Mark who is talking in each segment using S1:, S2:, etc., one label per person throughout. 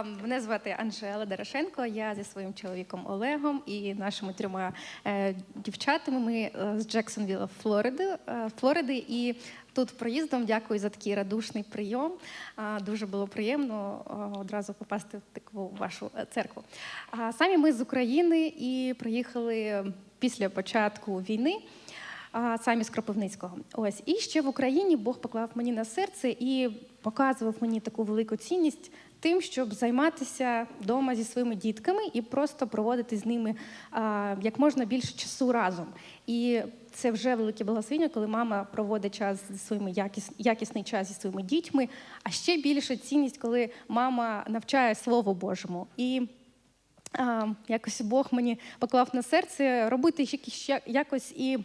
S1: А, Мене звати Анжела Дорошенко. Я зі своїм чоловіком Олегом і нашими трьома е, дівчатами. Ми е, з Джексонвіла, Флориди, е, Флориди. І тут проїздом дякую за такий радушний прийом. Дуже було приємно одразу попасти в таку вашу церкву. Самі ми з України і приїхали після початку війни. Самі з Кропивницького. Ось і ще в Україні Бог поклав мені на серце і показував мені таку велику цінність тим, щоб займатися вдома зі своїми дітками і просто проводити з ними а, як можна більше часу разом. І це вже велике благословення, коли мама проводить час зі своїми якіс, якісний час зі своїми дітьми. А ще більше цінність, коли мама навчає Слову Божому. І а, якось Бог мені поклав на серце робити якось і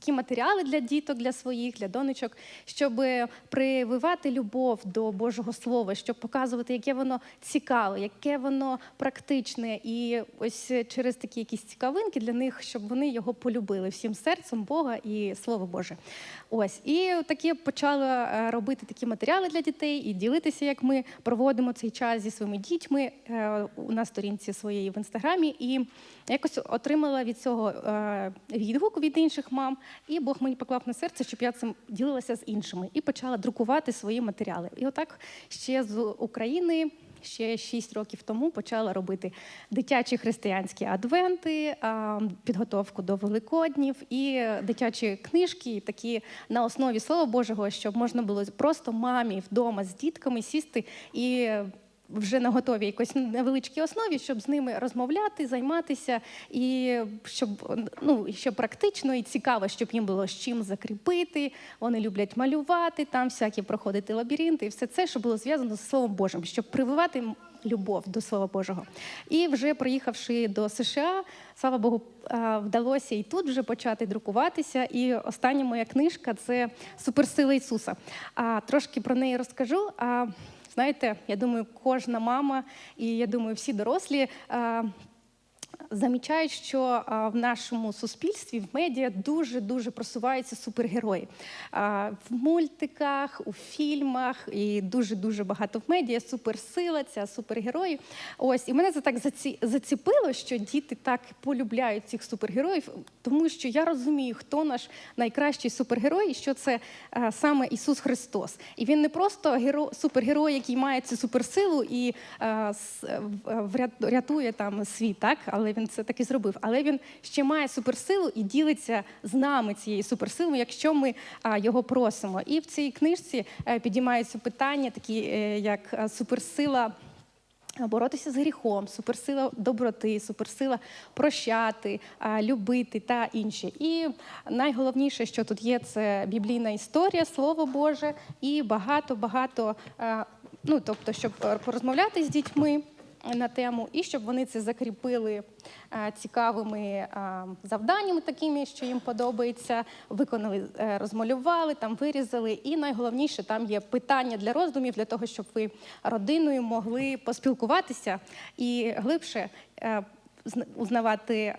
S1: такі матеріали для діток, для своїх, для донечок, щоб прививати любов до Божого Слова, щоб показувати, яке воно цікаве, яке воно практичне. І ось через такі якісь цікавинки для них, щоб вони його полюбили всім серцем Бога і Слово Боже. Ось і такі почала е, робити такі матеріали для дітей і ділитися, як ми проводимо цей час зі своїми дітьми е, на сторінці своєї в інстаграмі. І якось отримала від цього е, відгук від інших мам, і Бог мені поклав на серце, щоб я цим ділилася з іншими і почала друкувати свої матеріали. І отак ще з України. Ще 6 років тому почала робити дитячі християнські адвенти, підготовку до Великоднів і дитячі книжки, такі на основі Слова Божого, щоб можна було просто мамі вдома з дітками сісти і вже на готовій якось невеличкій основі, щоб з ними розмовляти, займатися, і щоб ну і щоб практично і цікаво, щоб їм було з чим закріпити. Вони люблять малювати, там всякі проходити лабіринти, і все це, що було зв'язано з Словом Божим, щоб прививати любов до Слова Божого. І вже приїхавши до США, слава Богу, вдалося і тут вже почати друкуватися. І остання моя книжка це Суперсила Ісуса. А трошки про неї розкажу. Знаєте, я думаю, кожна мама і я думаю, всі дорослі. Замічають, що в нашому суспільстві в медіа дуже дуже просуваються супергерої в мультиках, у фільмах і дуже дуже багато в медіа. Суперсила, ця супергерої. Ось і мене це так заціпило, що діти так полюбляють цих супергероїв, тому що я розумію, хто наш найкращий супергерой, і що це саме Ісус Христос. І він не просто геро... супергерой, який має цю суперсилу і а, с- рятує там світ, так але він це таки зробив. Але він ще має суперсилу і ділиться з нами цією суперсилою, якщо ми його просимо. І в цій книжці е, підіймаються питання, такі е, як е, суперсила. Боротися з гріхом, суперсила доброти, суперсила прощати, любити та інші. І найголовніше, що тут є, це біблійна історія, слово Боже, і багато, багато, е, ну тобто, щоб порозмовляти з дітьми на тему, і щоб вони це закріпили е, цікавими е, завданнями, такими, що їм подобається, виконали, е, розмалювали, там вирізали. І найголовніше там є питання для роздумів, для того, щоб ви родиною могли поспілкуватися і глибше узнавати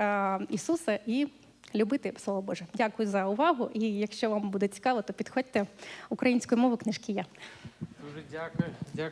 S1: Ісуса і. Любити Слово Боже. Дякую за увагу. І якщо вам буде цікаво, то підходьте українською мовою книжки є.
S2: Дуже. Дякую.